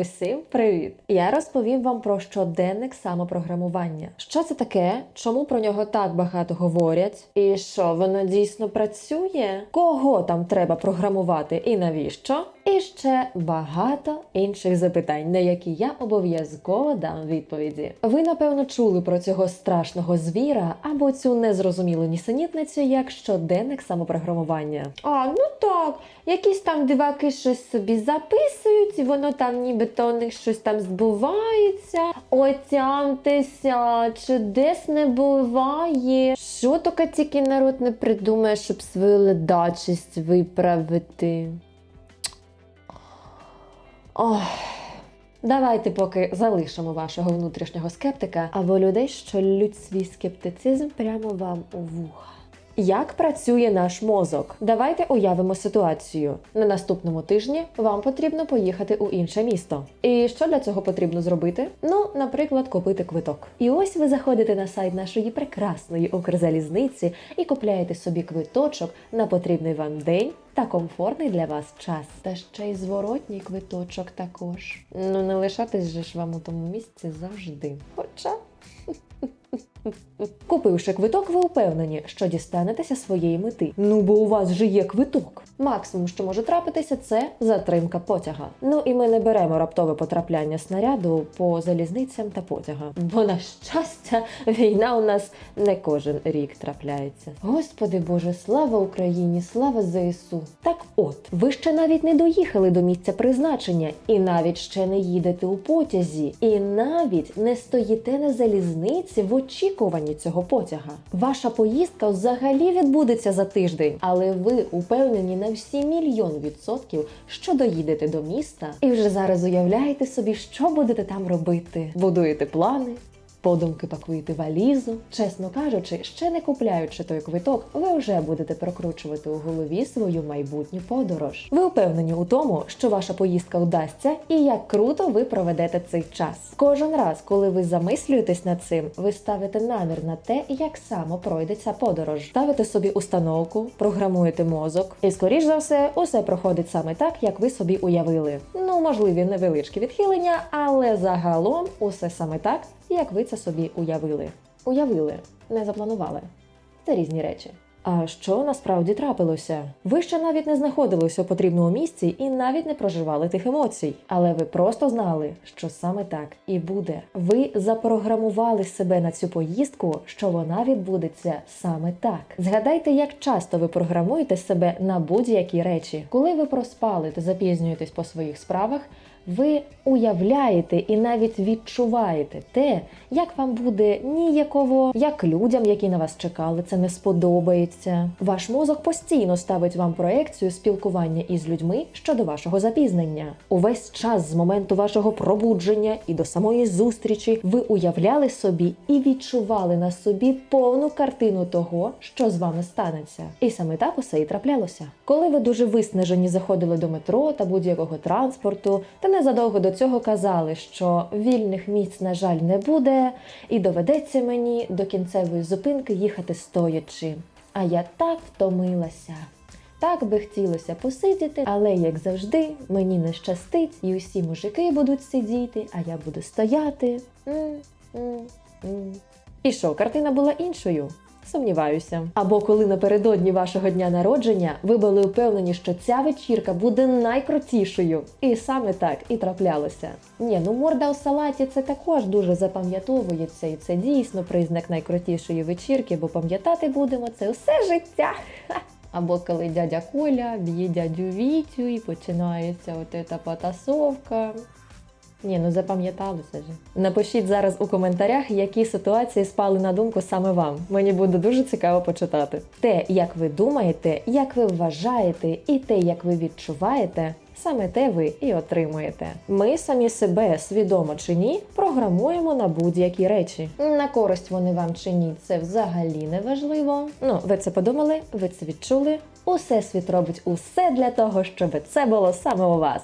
Усім привіт! Я розповім вам про щоденник самопрограмування. Що це таке? Чому про нього так багато говорять? І що воно дійсно працює? Кого там треба програмувати і навіщо? І ще багато інших запитань, на які я обов'язково дам відповіді. Ви напевно чули про цього страшного звіра або цю незрозумілу нісенітницю як щоденник самопрограмування. А, ну так, якісь там диваки щось собі записують, і воно там нібито у них щось там збувається. Отямтеся, чудес не буває. Що тільки тільки народ не придумає, щоб свою ледачість виправити. Ох. Давайте поки залишимо вашого внутрішнього скептика або людей, що лють свій скептицизм прямо вам у вуха. Як працює наш мозок? Давайте уявимо ситуацію. На наступному тижні вам потрібно поїхати у інше місто. І що для цього потрібно зробити? Ну, наприклад, купити квиток. І ось ви заходите на сайт нашої прекрасної Укрзалізниці і купляєте собі квиточок на потрібний вам день та комфортний для вас час. Та ще й зворотній квиточок також. Ну не лишатись же ж вам у тому місці завжди. Хоча. Купивши квиток, ви впевнені, що дістанетеся своєї мети. Ну бо у вас же є квиток. Максимум, що може трапитися, це затримка потяга. Ну і ми не беремо раптове потрапляння снаряду по залізницям та потягам. Бо на щастя, війна у нас не кожен рік трапляється. Господи Боже, слава Україні, слава ЗСУ. Так от, ви ще навіть не доїхали до місця призначення, і навіть ще не їдете у потязі, і навіть не стоїте на залізниці в очікуванні цього потяга. Ваша поїздка взагалі відбудеться за тиждень, але ви упевнені на всі мільйон відсотків, що доїдете до міста, і вже зараз уявляєте собі, що будете там робити. Будуєте плани. Подумки пакуєте валізу. Чесно кажучи, ще не купляючи той квиток, ви вже будете прокручувати у голові свою майбутню подорож. Ви впевнені у тому, що ваша поїздка вдасться, і як круто ви проведете цей час. Кожен раз, коли ви замислюєтесь над цим, ви ставите намір на те, як саме пройде ця подорож. Ставите собі установку, програмуєте мозок, і скоріш за все, усе проходить саме так, як ви собі уявили. Ну, можливі невеличкі відхилення, але загалом усе саме так, як ви це собі уявили. Уявили, не запланували. Це різні речі. А що насправді трапилося? Ви ще навіть не знаходилися у потрібному місці і навіть не проживали тих емоцій. Але ви просто знали, що саме так і буде. Ви запрограмували себе на цю поїздку, що вона відбудеться саме так. Згадайте, як часто ви програмуєте себе на будь-які речі. Коли ви проспали та запізнюєтесь по своїх справах, ви уявляєте і навіть відчуваєте те, як вам буде ніяково, як людям, які на вас чекали, це не сподобається. Ваш мозок постійно ставить вам проекцію спілкування із людьми щодо вашого запізнення. Увесь час з моменту вашого пробудження і до самої зустрічі ви уявляли собі і відчували на собі повну картину того, що з вами станеться. І саме так усе і траплялося. Коли ви дуже виснажені заходили до метро та будь-якого транспорту, та незадовго до цього казали, що вільних місць, на жаль, не буде, і доведеться мені до кінцевої зупинки їхати стоячи. А я так втомилася. Так би хотілося посидіти, але як завжди, мені не щастить, і усі мужики будуть сидіти, а я буду стояти. М, м, м. І що, картина була іншою? Сумніваюся. Або коли напередодні вашого дня народження ви були впевнені, що ця вечірка буде найкрутішою. І саме так і траплялося. Ні, ну морда у салаті це також дуже запам'ятовується, і це дійсно признак найкрутішої вечірки, бо пам'ятати будемо це все життя. Або коли дядя Коля б'є дядю Вітю і починається от ця потасовка. Ні, ну запам'яталося ж. Напишіть зараз у коментарях, які ситуації спали на думку саме вам. Мені буде дуже цікаво почитати. Те, як ви думаєте, як ви вважаєте, і те, як ви відчуваєте, саме те ви і отримуєте. Ми самі себе, свідомо чи ні, програмуємо на будь-які речі. На користь вони вам чи ні, це взагалі не важливо. Ну, ви це подумали, ви це відчули. Усе світ робить усе для того, щоб це було саме у вас.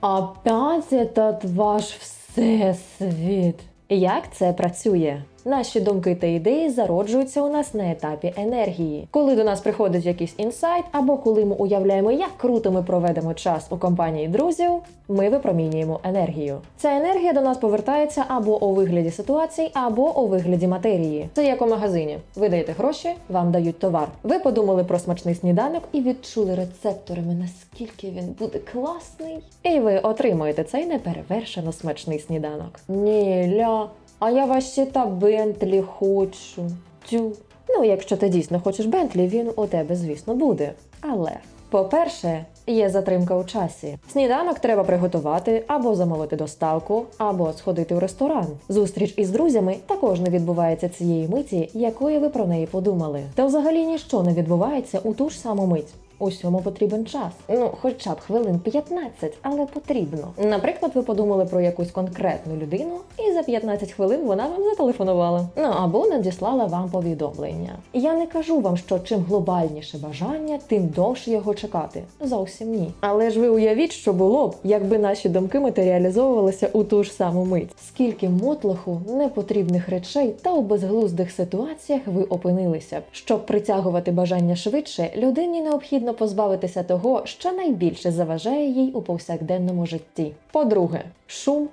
Опять этот ваш всесвіт. Як це працює? Наші думки та ідеї зароджуються у нас на етапі енергії. Коли до нас приходить якийсь інсайт, або коли ми уявляємо, як круто ми проведемо час у компанії друзів, ми випромінюємо енергію. Ця енергія до нас повертається або у вигляді ситуацій, або у вигляді матерії. Це як у магазині. Ви даєте гроші, вам дають товар. Ви подумали про смачний сніданок і відчули рецепторами, наскільки він буде класний. І ви отримуєте цей неперевершено смачний сніданок. Ні, ля, а я ваші та Бентлі хочу. Тю. Ну, якщо ти дійсно хочеш Бентлі, він у тебе, звісно, буде. Але, по-перше, є затримка у часі. Сніданок треба приготувати або замовити доставку, або сходити в ресторан. Зустріч із друзями також не відбувається цієї миті, якої ви про неї подумали. Та взагалі ніщо не відбувається у ту ж саму мить. Усьому потрібен час. Ну, хоча б хвилин 15, але потрібно. Наприклад, ви подумали про якусь конкретну людину, і за 15 хвилин вона вам зателефонувала. Ну або надіслала вам повідомлення. Я не кажу вам, що чим глобальніше бажання, тим довше його чекати. Зовсім ні. Але ж ви уявіть, що було б, якби наші думки матеріалізовувалися у ту ж саму мить. Скільки мотлоху, непотрібних речей та у безглуздих ситуаціях ви опинилися б. Щоб притягувати бажання швидше, людині необхідно позбавитися того, що найбільше заважає їй у повсякденному житті. По-друге, шум.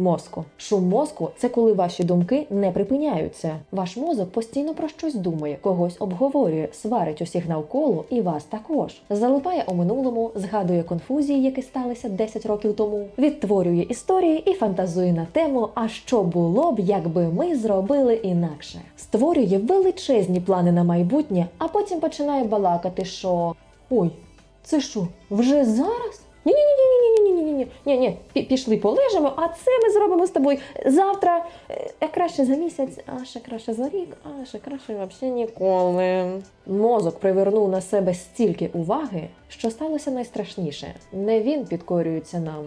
Мозку. Шум мозку це коли ваші думки не припиняються. Ваш мозок постійно про щось думає, когось обговорює, сварить усіх навколо і вас також. Залипає у минулому, згадує конфузії, які сталися 10 років тому, відтворює історії і фантазує на тему, а що було б, якби ми зробили інакше. Створює величезні плани на майбутнє, а потім починає балакати, що Ой, це що, вже зараз? Ні-ні-ні-ні-ні-ні-ні-ні. Ні, ні, пішли полежимо, а це ми зробимо з тобою завтра, а краще за місяць, а ще краще за рік, а ще краще взагалі ніколи. Мозок привернув на себе стільки уваги, що сталося найстрашніше. Не він підкорюється нам,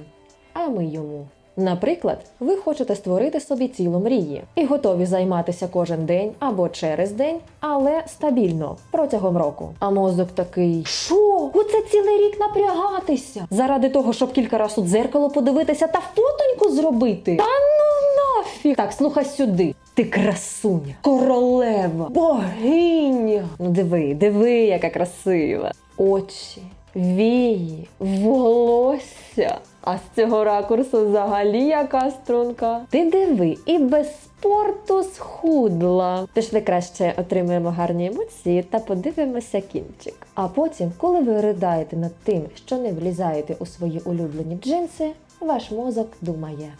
а ми йому. Наприклад, ви хочете створити собі цілу мрії і готові займатися кожен день або через день, але стабільно протягом року. А мозок такий: що? Оце цілий рік напрягатися заради того, щоб кілька разів у дзеркало подивитися та фотоньку зробити. Та ну нафіг! Так, слухай сюди. Ти красуня, королева, богиня. Ну диви, диви, яка красива. Очі, вії, волосся. А з цього ракурсу взагалі яка струнка. Ти диви, і без спорту схудла. Пішли краще отримаємо гарні емоції та подивимося кінчик. А потім, коли ви ридаєте над тим, що не влізаєте у свої улюблені джинси, ваш мозок думає.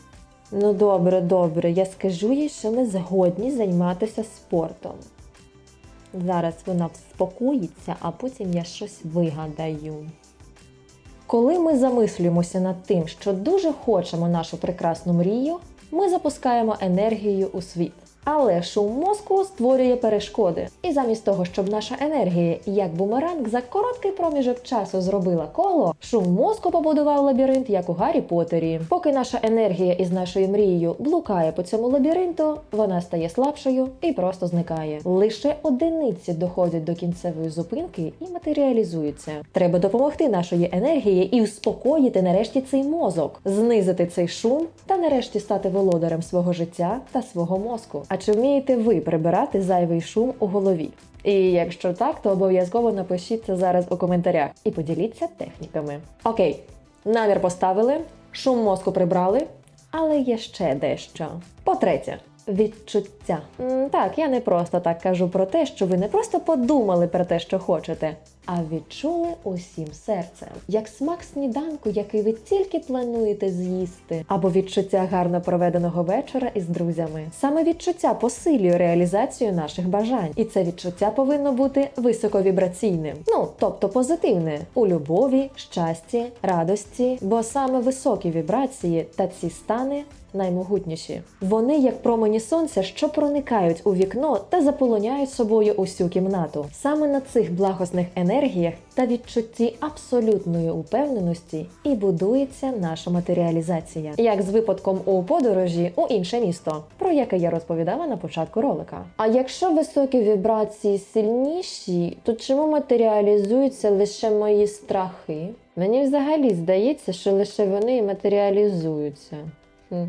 Ну добре, добре, я скажу їй, що ми згодні займатися спортом. Зараз вона вспокоїться, а потім я щось вигадаю. Коли ми замислюємося над тим, що дуже хочемо нашу прекрасну мрію, ми запускаємо енергію у світ. Але шум мозку створює перешкоди. І замість того, щоб наша енергія, як бумеранг, за короткий проміжок часу зробила коло, шум мозку побудував лабіринт, як у Гаррі Поттері. Поки наша енергія із нашою мрією блукає по цьому лабіринту, вона стає слабшою і просто зникає. Лише одиниці доходять до кінцевої зупинки і матеріалізуються. Треба допомогти нашої енергії і успокоїти нарешті цей мозок, знизити цей шум та нарешті стати володарем свого життя та свого мозку. А чи вмієте ви прибирати зайвий шум у голові? І якщо так, то обов'язково напишіть це зараз у коментарях і поділіться техніками. Окей, намір поставили, шум мозку прибрали, але є ще дещо. По-третє, відчуття. М, Так, я не просто так кажу про те, що ви не просто подумали про те, що хочете, а відчули усім серцем, як смак сніданку, який ви тільки плануєте з'їсти, або відчуття гарно проведеного вечора із друзями. Саме відчуття посилює реалізацію наших бажань, і це відчуття повинно бути високовібраційним, ну тобто позитивне. У любові, щасті, радості, бо саме високі вібрації та ці стани наймогутніші. Вони як промені сонця, що проникають у вікно та заполоняють собою усю кімнату. Саме на цих благосних енергіях та відчутті абсолютної упевненості і будується наша матеріалізація, як з випадком у подорожі у інше місто, про яке я розповідала на початку ролика. А якщо високі вібрації сильніші, то чому матеріалізуються лише мої страхи? Мені взагалі здається, що лише вони матеріалізуються. Хм.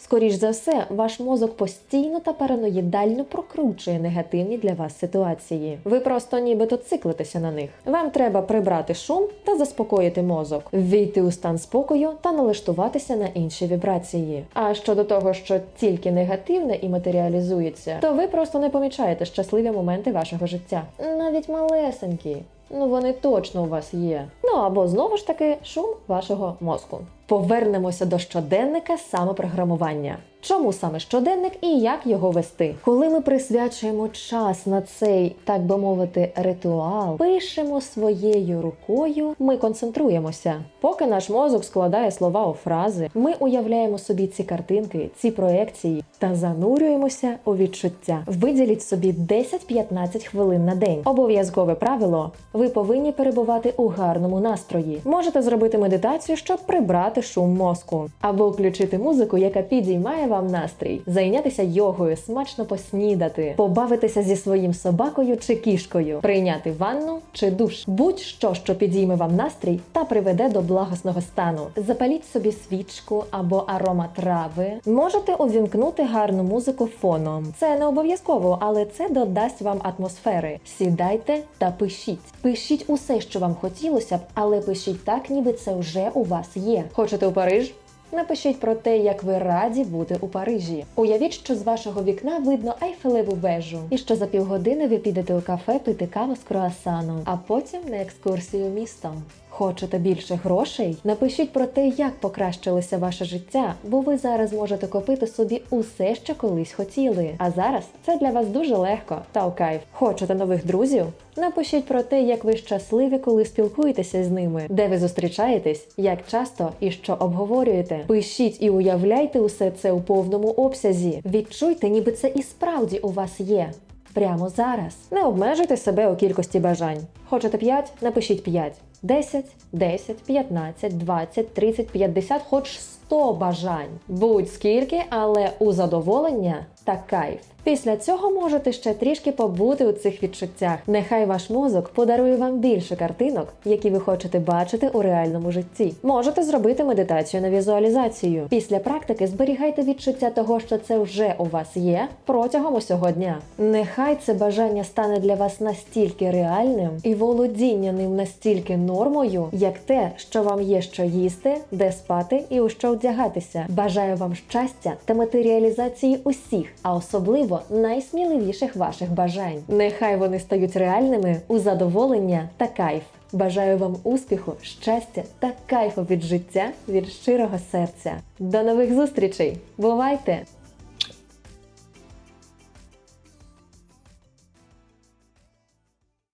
Скоріш за все, ваш мозок постійно та параноїдально прокручує негативні для вас ситуації. Ви просто нібито циклитеся на них. Вам треба прибрати шум та заспокоїти мозок, ввійти у стан спокою та налаштуватися на інші вібрації. А щодо того, що тільки негативне і матеріалізується, то ви просто не помічаєте щасливі моменти вашого життя, навіть малесенькі. Ну, вони точно у вас є. Ну або знову ж таки шум вашого мозку. Повернемося до щоденника самопрограмування. Чому саме щоденник і як його вести? Коли ми присвячуємо час на цей, так би мовити, ритуал, пишемо своєю рукою, ми концентруємося. Поки наш мозок складає слова у фрази, ми уявляємо собі ці картинки, ці проекції та занурюємося у відчуття. Виділіть собі 10-15 хвилин на день. Обов'язкове правило: ви повинні перебувати у гарному настрої. Можете зробити медитацію, щоб прибрати шум мозку, або включити музику, яка підіймає вам настрій, зайнятися йогою, смачно поснідати, побавитися зі своїм собакою чи кішкою, прийняти ванну чи душ, будь-що, що підійме вам настрій та приведе до благосного стану. Запаліть собі свічку або ароматрави. Можете увімкнути гарну музику фоном. Це не обов'язково, але це додасть вам атмосфери. Сідайте та пишіть. Пишіть усе, що вам хотілося б, але пишіть так, ніби це вже у вас є. Хочете у Париж? Напишіть про те, як ви раді бути у Парижі. Уявіть, що з вашого вікна видно Айфелеву вежу, і що за півгодини ви підете у кафе пити каву з круасаном, а потім на екскурсію містом. Хочете більше грошей? Напишіть про те, як покращилося ваше життя, бо ви зараз можете купити собі усе, що колись хотіли. А зараз це для вас дуже легко та у кайф. Хочете нових друзів? Напишіть про те, як ви щасливі, коли спілкуєтеся з ними, де ви зустрічаєтесь, як часто і що обговорюєте. Пишіть і уявляйте усе це у повному обсязі. Відчуйте, ніби це і справді у вас є. Прямо зараз. Не обмежуйте себе у кількості бажань. Хочете 5? Напишіть 5. 10, 10, 15, 20, 30, 50, хоч 100 бажань. Будь скільки, але у задоволення та кайф. Після цього можете ще трішки побути у цих відчуттях. Нехай ваш мозок подарує вам більше картинок, які ви хочете бачити у реальному житті. Можете зробити медитацію на візуалізацію. Після практики зберігайте відчуття того, що це вже у вас є протягом усього дня. Нехай це бажання стане для вас настільки реальним і володіння ним настільки нормою, як те, що вам є що їсти, де спати і у що вдягатися. Бажаю вам щастя та матеріалізації усіх, а особливо найсміливіших ваших бажань. Нехай вони стають реальними у задоволення та кайф. Бажаю вам успіху, щастя та кайфу від життя від щирого серця. До нових зустрічей! Бувайте!